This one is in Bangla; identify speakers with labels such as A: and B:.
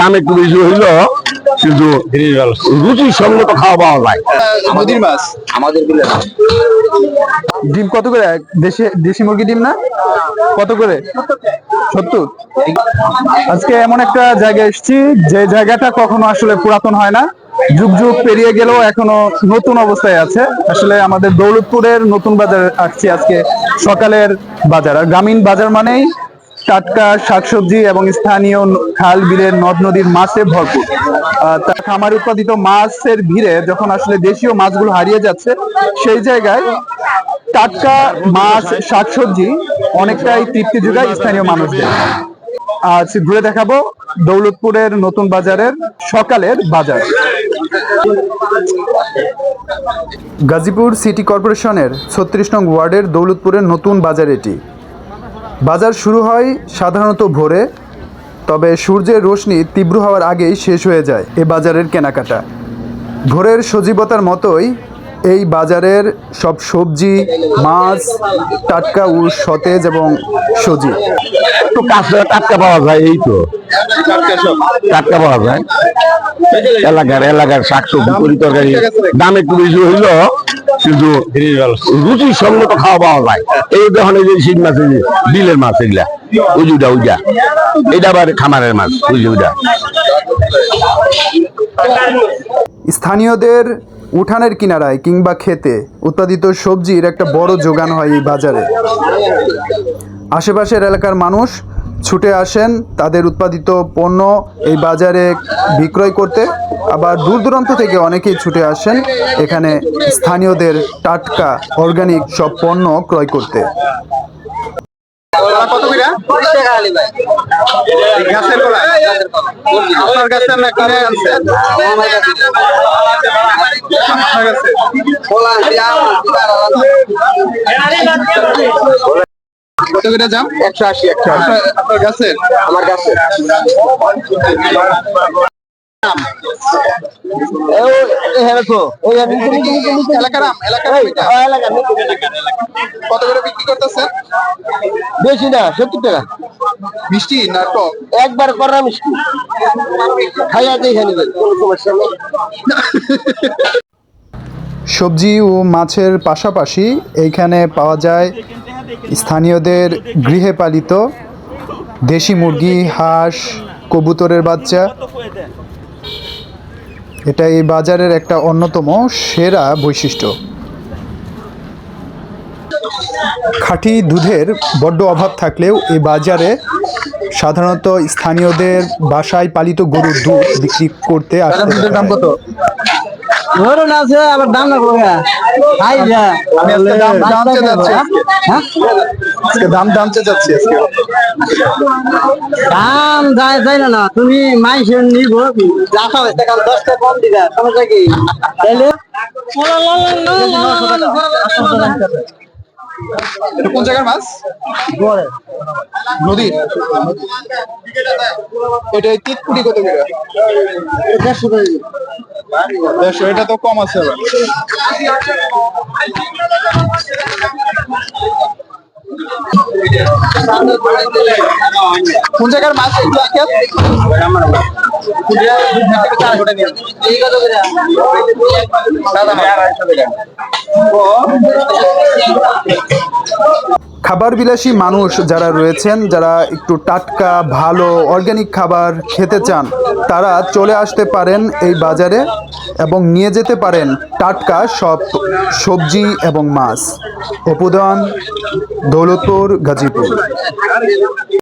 A: দাম একটু বেশি হইল কিন্তু রুচির সঙ্গে তো খাওয়া পাওয়া যায়।
B: নদীর মাছ।
A: আমাদের
B: ডিম কত করে? দেশি দেশি মুরগি ডিম না? কত করে? সত্তর? আজকে এমন একটা জায়গায় এসেছি যে জায়গাটা কখনো আসলে পুরাতন হয় না। যুগ যুগ পেরিয়ে গেলেও এখনও নতুন অবস্থায় আছে। আসলে আমাদের দৌলতপুরের নতুন বাজার আসছি আজকে সকালের বাজার। আর গ্রামীণ বাজার মানেই টাটকা শাকসবজি এবং স্থানীয় খাল বিলের নদ নদীর মাছে ভরপুর। তার খামার উৎপাদিত মাছের ভিড়ে যখন আসলে দেশীয় মাছগুলো হারিয়ে যাচ্ছে, সেই জায়গায় টাটকা মাছ, শাকসবজি অনেকটাই তৃপ্তি যোগায় স্থানীয় মানুষদের। আজ ঘুরে দেখাবো দৌলতপুরের নতুন বাজারের সকালের বাজার। গাজীপুর সিটি কর্পোরেশনের ছত্রিশ নং ওয়ার্ডের দৌলতপুরের নতুন বাজার এটি। বাজার শুরু হয় সাধারণত ভোরে তবে সূর্যের রোশনি তীব্র হওয়ার আগেই শেষ হয়ে যায় এ বাজারের কেনাকাটা। ভোরের সজীবতার মতোই এই বাজারের সব সবজি মাছ টাটকা ও সতেজ এবং সজীব।
A: একটু কাছে টাটকা পাওয়া যায় এই তো। টাটকা পাওয়া যায়। এলাকার এলাকার শাকসবজি তরি তরকারি দাম একটু বেশি হইল কিন্তু রুচির সঙ্গে তো খাওয়া পাওয়া যায়। এই ধরনের যে শিং মাছ বিলের মাছ এগুলা, উজুটা, উজা। এটা আবার খামারের মাছ, উজু, উজা।
B: স্থানীয়দের উঠানের কিনারায় কিংবা খেতে উৎপাদিত সবজির একটা বড় যোগান হয় এই বাজারে। আশেপাশের এলাকার মানুষ ছুটে আসেন তাদের উৎপাদিত পণ্য এই বাজারে বিক্রয় করতে। আবার দূর দূরান্ত থেকে অনেকেই ছুটে আসেন এখানে স্থানীয়দের টাটকা অর্গানিক সব পণ্য ক্রয় করতে।
C: কত করে? গাছের কলা আপনার গাছের না কিনে আনছেন আপনার গাছে কত করে দাম? একশো আশি একশো আপনার গাছের আমার? কত করে বিক্রি করতেছেন?
D: বেশি না সত্তর টাকা।
C: মিষ্টি না টক
D: একবার করা মিষ্টি। কোনো সমস্যা নেই।
B: সবজি ও মাছের পাশাপাশি এইখানে পাওয়া যায় স্থানীয়দের গৃহে পালিত দেশি মুরগি, হাঁস, কবুতরের বাচ্চা। এটা এই বাজারের একটা অন্যতম সেরা বৈশিষ্ট্য। খাঁটি দুধের বড্ড অভাব থাকলেও এই বাজারে সাধারণত স্থানীয়দের বাসায় পালিত গরুর দুধ বিক্রি করতে আসে দাম কত?
D: ধরুন আছে আবার দাম না করবে খাই যা
C: আমি আজকে দাম জানতে যাচ্ছি আজকে।
D: হ্যাঁ?
C: দাম জানতে যাচ্ছি আজকে।
D: দাম যায় যায় না না। তুমি মাইসের নিব। যা খাবে সেখান দশটা কম দিবা সমস্যা কি? তাইলে?
C: এটা কোন জায়গার মাছ? নদীর? এটা তিতকুটি কত করে? দেড়শো এটা তো কম আছে কোন জায়গার মাছ?
B: খাবার বিলাসী মানুষ যারা রয়েছেন, যারা একটু টাটকা, ভালো অর্গানিক খাবার খেতে চান, তারা চলে আসতে পারেন এই বাজারে এবং নিয়ে যেতে পারেন টাটকা সব সবজি এবং মাছ। অপুদান, দৌলতপুর, গাজীপুর।